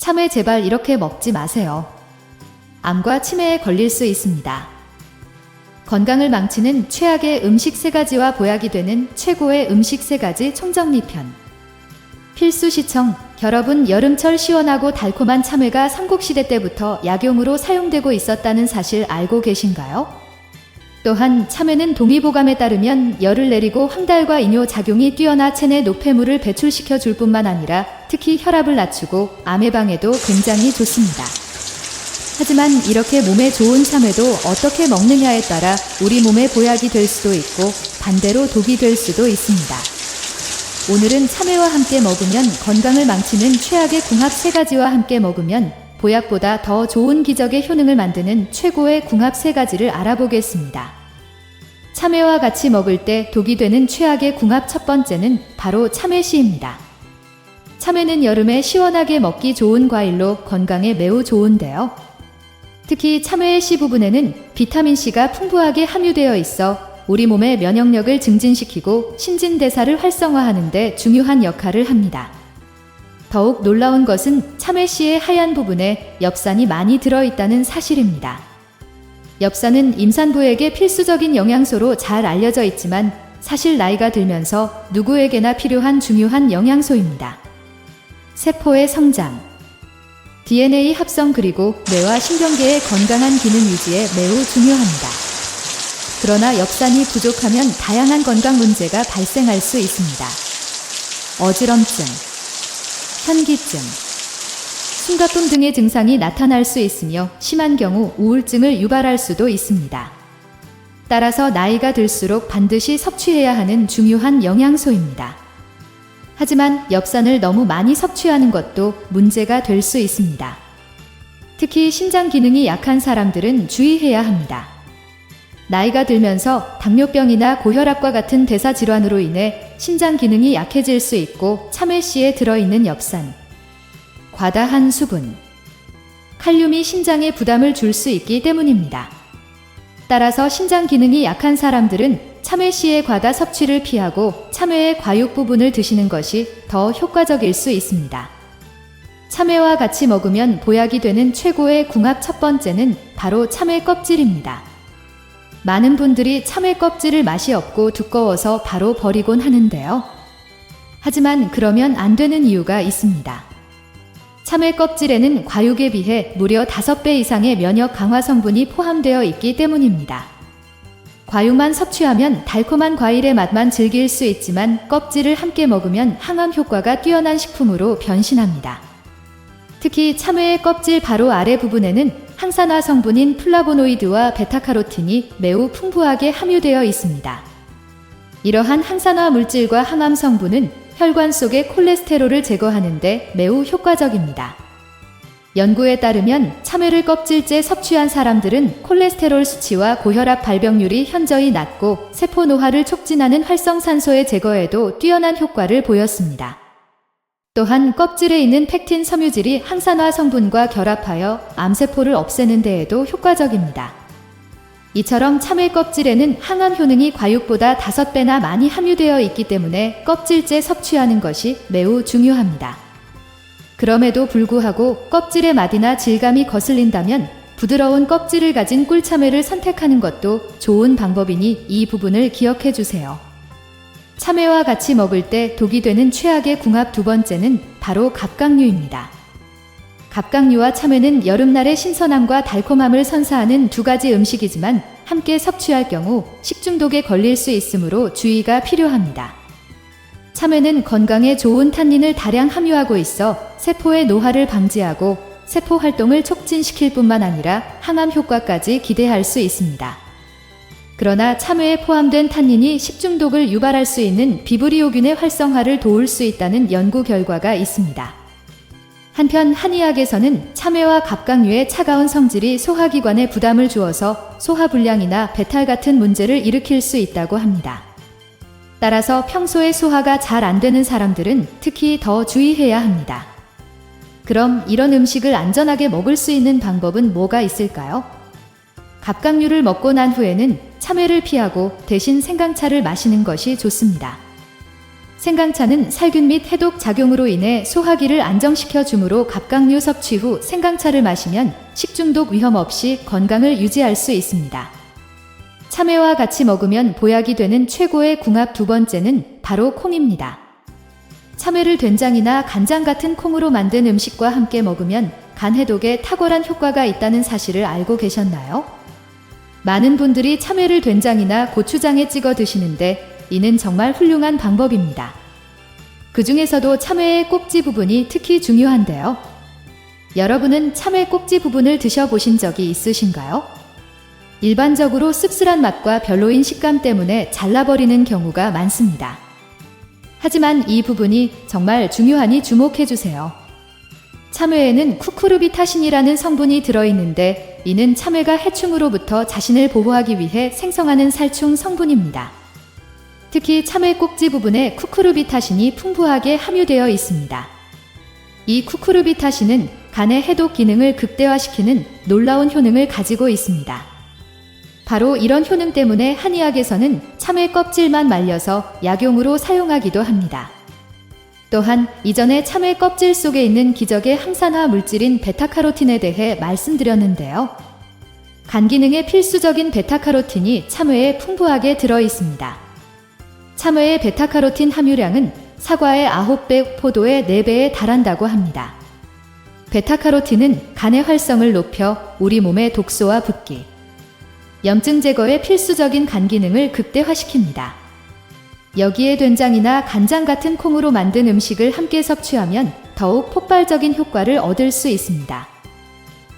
참외 제발 이렇게 먹지 마세요. 암과 치매에 걸릴 수 있습니다. 건강을 망치는 최악의 음식 세 가지와 보약이 되는 최고의 음식 세 가지 총정리 편. 필수 시청, 여러분 여름철 시원하고 달콤한 참외가 삼국시대 때부터 약용으로 사용되고 있었다는 사실 알고 계신가요? 또한 참외는 동의보감에 따르면 열을 내리고 황달과 이뇨 작용이 뛰어나 체내 노폐물을 배출시켜 줄 뿐만 아니라 특히 혈압을 낮추고 암 예방에도 굉장히 좋습니다. 하지만 이렇게 몸에 좋은 참외도 어떻게 먹느냐에 따라 우리 몸에 보약이 될 수도 있고 반대로 독이 될 수도 있습니다. 오늘은 참외와 함께 먹으면 건강을 망치는 최악의 궁합 세 가지와 함께 먹으면 보약보다 더 좋은 기적의 효능을 만드는 최고의 궁합 세 가지를 알아보겠습니다. 참외와 같이 먹을 때 독이 되는 최악의 궁합 첫 번째는 바로 참외씨입니다. 참외는 여름에 시원하게 먹기 좋은 과일로 건강에 매우 좋은데요. 특히 참외의 씨 부분에는 비타민C가 풍부하게 함유되어 있어 우리 몸의 면역력을 증진시키고 신진대사를 활성화하는 데 중요한 역할을 합니다. 더욱 놀라운 것은 참외씨의 하얀 부분에 엽산이 많이 들어있다는 사실입니다. 엽산은 임산부에게 필수적인 영양소로 잘 알려져 있지만 사실 나이가 들면서 누구에게나 필요한 중요한 영양소입니다. 세포의 성장, DNA 합성 그리고 뇌와 신경계의 건강한 기능 유지에 매우 중요합니다. 그러나 엽산이 부족하면 다양한 건강 문제가 발생할 수 있습니다. 어지럼증, 현기증, 숨가쁨 등의 증상이 나타날 수 있으며 심한 경우 우울증을 유발할 수도 있습니다. 따라서 나이가 들수록 반드시 섭취해야 하는 중요한 영양소입니다. 하지만 엽산을 너무 많이 섭취하는 것도 문제가 될 수 있습니다. 특히 신장 기능이 약한 사람들은 주의해야 합니다. 나이가 들면서 당뇨병이나 고혈압과 같은 대사 질환으로 인해 신장 기능이 약해질 수 있고 참외씨에 들어있는 엽산, 과다한 수분, 칼륨이 신장에 부담을 줄 수 있기 때문입니다. 따라서 신장 기능이 약한 사람들은 참외씨의 과다 섭취를 피하고 참외의 과육 부분을 드시는 것이 더 효과적일 수 있습니다. 참외와 같이 먹으면 보약이 되는 최고의 궁합 첫 번째는 바로 참외 껍질입니다. 많은 분들이 참외 껍질을 맛이 없고 두꺼워서 바로 버리곤 하는데요. 하지만 그러면 안 되는 이유가 있습니다. 참외 껍질에는 과육에 비해 무려 5배 이상의 면역 강화 성분이 포함되어 있기 때문입니다. 과육만 섭취하면 달콤한 과일의 맛만 즐길 수 있지만 껍질을 함께 먹으면 항암 효과가 뛰어난 식품으로 변신합니다. 특히 참외의 껍질 바로 아래 부분에는 항산화 성분인 플라보노이드와 베타카로틴이 매우 풍부하게 함유되어 있습니다. 이러한 항산화 물질과 항암 성분은 혈관 속의 콜레스테롤을 제거하는데 매우 효과적입니다. 연구에 따르면 참외를 껍질째 섭취한 사람들은 콜레스테롤 수치와 고혈압 발병률이 현저히 낮고 세포 노화를 촉진하는 활성산소의 제거에도 뛰어난 효과를 보였습니다. 또한 껍질에 있는 팩틴 섬유질이 항산화 성분과 결합하여 암세포를 없애는 데에도 효과적입니다. 이처럼 참외 껍질에는 항암 효능이 과육보다 5배나 많이 함유되어 있기 때문에 껍질째 섭취하는 것이 매우 중요합니다. 그럼에도 불구하고 껍질의 맛이나 질감이 거슬린다면 부드러운 껍질을 가진 꿀참외를 선택하는 것도 좋은 방법이니 이 부분을 기억해 주세요. 참외와 같이 먹을 때 독이 되는 최악의 궁합 두 번째는 바로 갑각류입니다. 갑각류와 참외는 여름날의 신선함과 달콤함을 선사하는 두 가지 음식이지만 함께 섭취할 경우 식중독에 걸릴 수 있으므로 주의가 필요합니다. 참외는 건강에 좋은 탄닌을 다량 함유하고 있어 세포의 노화를 방지하고 세포 활동을 촉진시킬 뿐만 아니라 항암 효과까지 기대할 수 있습니다. 그러나 참외에 포함된 탄닌이 식중독을 유발할 수 있는 비브리오균의 활성화를 도울 수 있다는 연구 결과가 있습니다. 한편 한의학에서는 참외와 갑각류의 차가운 성질이 소화기관에 부담을 주어서 소화불량이나 배탈 같은 문제를 일으킬 수 있다고 합니다. 따라서 평소에 소화가 잘 안 되는 사람들은 특히 더 주의해야 합니다. 그럼 이런 음식을 안전하게 먹을 수 있는 방법은 뭐가 있을까요? 갑각류를 먹고 난 후에는 참외를 피하고 대신 생강차를 마시는 것이 좋습니다. 생강차는 살균 및 해독 작용으로 인해 소화기를 안정시켜 주므로 갑각류 섭취 후 생강차를 마시면 식중독 위험 없이 건강을 유지할 수 있습니다. 참외와 같이 먹으면 보약이 되는 최고의 궁합 두 번째는 바로 콩입니다. 참외를 된장이나 간장 같은 콩으로 만든 음식과 함께 먹으면 간 해독에 탁월한 효과가 있다는 사실을 알고 계셨나요? 많은 분들이 참외를 된장이나 고추장에 찍어 드시는데 이는 정말 훌륭한 방법입니다. 그 중에서도 참외의 꼭지 부분이 특히 중요한데요. 여러분은 참외 꼭지 부분을 드셔보신 적이 있으신가요? 일반적으로 씁쓸한 맛과 별로인 식감 때문에 잘라버리는 경우가 많습니다. 하지만 이 부분이 정말 중요하니 주목해주세요. 참외에는 쿠쿠르비타신이라는 성분이 들어있는데 이는 참외가 해충으로부터 자신을 보호하기 위해 생성하는 살충 성분입니다. 특히 참외 꼭지 부분에 쿠쿠르비타신이 풍부하게 함유되어 있습니다. 이 쿠쿠르비타신은 간의 해독 기능을 극대화시키는 놀라운 효능을 가지고 있습니다. 바로 이런 효능 때문에 한의학에서는 참외 껍질만 말려서 약용으로 사용하기도 합니다. 또한 이전에 참외 껍질 속에 있는 기적의 항산화 물질인 베타카로틴에 대해 말씀드렸는데요. 간 기능에 필수적인 베타카로틴이 참외에 풍부하게 들어 있습니다. 참외의 베타카로틴 함유량은 사과의 9배, 포도의 4배에 달한다고 합니다. 베타카로틴은 간의 활성을 높여 우리 몸의 독소와 붓기, 염증 제거에 필수적인 간 기능을 극대화시킵니다. 여기에 된장이나 간장 같은 콩으로 만든 음식을 함께 섭취하면 더욱 폭발적인 효과를 얻을 수 있습니다.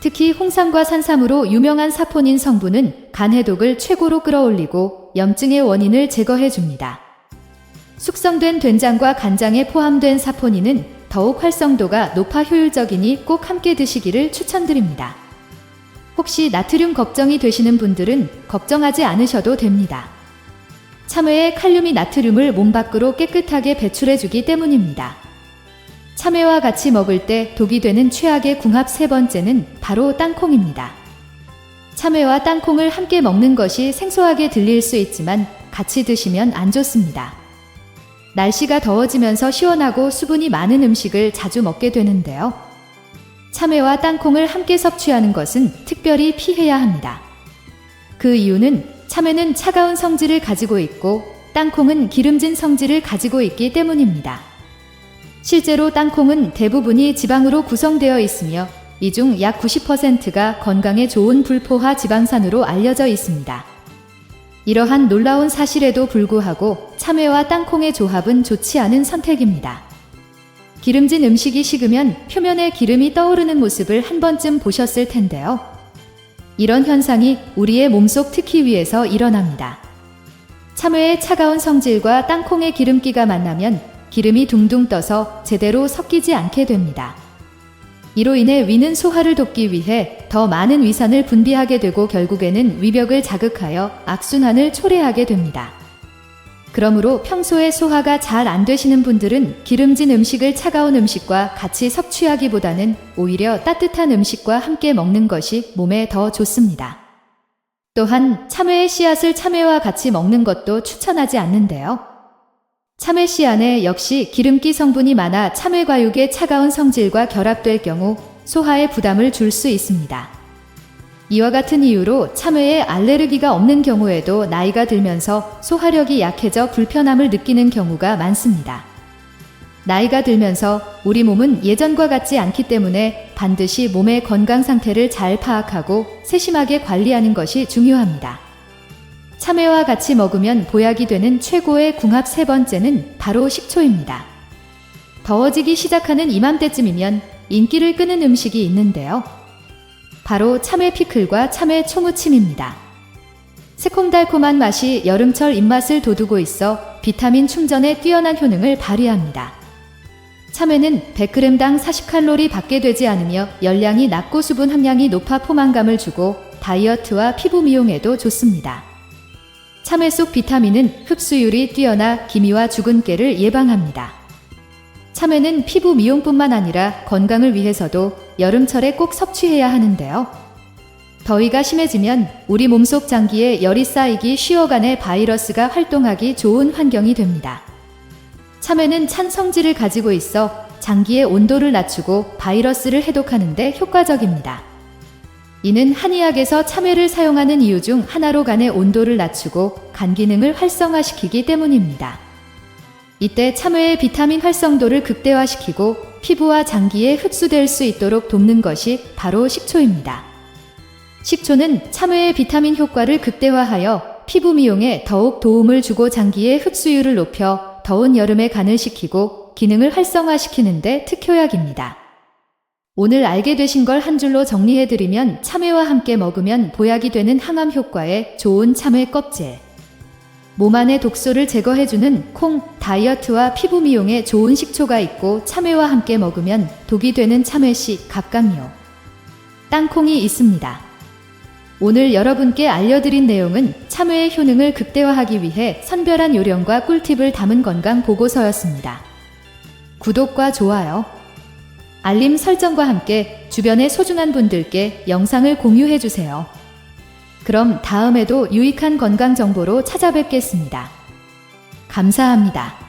특히 홍삼과 산삼으로 유명한 사포닌 성분은 간 해독을 최고로 끌어올리고 염증의 원인을 제거해 줍니다. 숙성된 된장과 간장에 포함된 사포닌은 더욱 활성도가 높아 효율적이니 꼭 함께 드시기를 추천드립니다. 혹시 나트륨 걱정이 되시는 분들은 걱정하지 않으셔도 됩니다. 참외의 칼륨이 나트륨을 몸 밖으로 깨끗하게 배출해 주기 때문입니다. 참외와 같이 먹을 때 독이 되는 최악의 궁합 세 번째는 바로 땅콩입니다. 참외와 땅콩을 함께 먹는 것이 생소하게 들릴 수 있지만 같이 드시면 안 좋습니다. 날씨가 더워지면서 시원하고 수분이 많은 음식을 자주 먹게 되는데요. 참외와 땅콩을 함께 섭취하는 것은 특별히 피해야 합니다. 그 이유는 참외는 차가운 성질을 가지고 있고 땅콩은 기름진 성질을 가지고 있기 때문입니다. 실제로 땅콩은 대부분이 지방으로 구성되어 있으며 이 중 약 90%가 건강에 좋은 불포화 지방산으로 알려져 있습니다. 이러한 놀라운 사실에도 불구하고 참외와 땅콩의 조합은 좋지 않은 선택입니다. 기름진 음식이 식으면 표면에 기름이 떠오르는 모습을 한 번쯤 보셨을 텐데요. 이런 현상이 우리의 몸속 특히 위에서 일어납니다. 참외의 차가운 성질과 땅콩의 기름기가 만나면 기름이 둥둥 떠서 제대로 섞이지 않게 됩니다. 이로 인해 위는 소화를 돕기 위해 더 많은 위산을 분비하게 되고 결국에는 위벽을 자극하여 악순환을 초래하게 됩니다. 그러므로 평소에 소화가 잘 안 되시는 분들은 기름진 음식을 차가운 음식과 같이 섭취하기보다는 오히려 따뜻한 음식과 함께 먹는 것이 몸에 더 좋습니다. 또한 참외의 씨앗을 참외와 같이 먹는 것도 추천하지 않는데요. 참외 씨 안에 역시 기름기 성분이 많아 참외 과육의 차가운 성질과 결합될 경우 소화에 부담을 줄 수 있습니다. 이와 같은 이유로 참외에 알레르기가 없는 경우에도 나이가 들면서 소화력이 약해져 불편함을 느끼는 경우가 많습니다. 나이가 들면서 우리 몸은 예전과 같지 않기 때문에 반드시 몸의 건강 상태를 잘 파악하고 세심하게 관리하는 것이 중요합니다. 참외와 같이 먹으면 보약이 되는 최고의 궁합 세 번째는 바로 식초입니다. 더워지기 시작하는 이맘때쯤이면 인기를 끄는 음식이 있는데요. 바로 참외 피클과 참외 초무침입니다. 새콤달콤한 맛이 여름철 입맛을 돋우고 있어 비타민 충전에 뛰어난 효능을 발휘합니다. 참외는 100g당 40칼로리 밖에 되지 않으며 열량이 낮고 수분 함량이 높아 포만감을 주고 다이어트와 피부 미용에도 좋습니다. 참외 속 비타민은 흡수율이 뛰어나 기미와 주근깨를 예방합니다. 참외는 피부 미용뿐만 아니라 건강을 위해서도 여름철에 꼭 섭취해야 하는데요. 더위가 심해지면 우리 몸속 장기에 열이 쌓이기 쉬어간의 바이러스가 활동하기 좋은 환경이 됩니다. 참외는 찬 성질을 가지고 있어 장기의 온도를 낮추고 바이러스를 해독하는 데 효과적입니다. 이는 한의학에서 참외를 사용하는 이유 중 하나로 간의 온도를 낮추고 간 기능을 활성화시키기 때문입니다. 이때 참외의 비타민 활성도를 극대화시키고 피부와 장기에 흡수될 수 있도록 돕는 것이 바로 식초입니다. 식초는 참외의 비타민 효과를 극대화하여 피부 미용에 더욱 도움을 주고 장기의 흡수율을 높여 더운 여름에 간을 식히고 기능을 활성화시키는데 특효약입니다. 오늘 알게 되신 걸 한 줄로 정리해드리면 참외와 함께 먹으면 보약이 되는 항암 효과에 좋은 참외 껍질. 몸 안의 독소를 제거해주는 콩, 다이어트와 피부 미용에 좋은 식초가 있고 참외와 함께 먹으면 독이 되는 참외씨, 갑각류. 땅콩이 있습니다. 오늘 여러분께 알려드린 내용은 참외의 효능을 극대화하기 위해 선별한 요령과 꿀팁을 담은 건강 보고서였습니다. 구독과 좋아요, 알림 설정과 함께 주변의 소중한 분들께 영상을 공유해 주세요. 그럼 다음에도 유익한 건강 정보로 찾아뵙겠습니다. 감사합니다.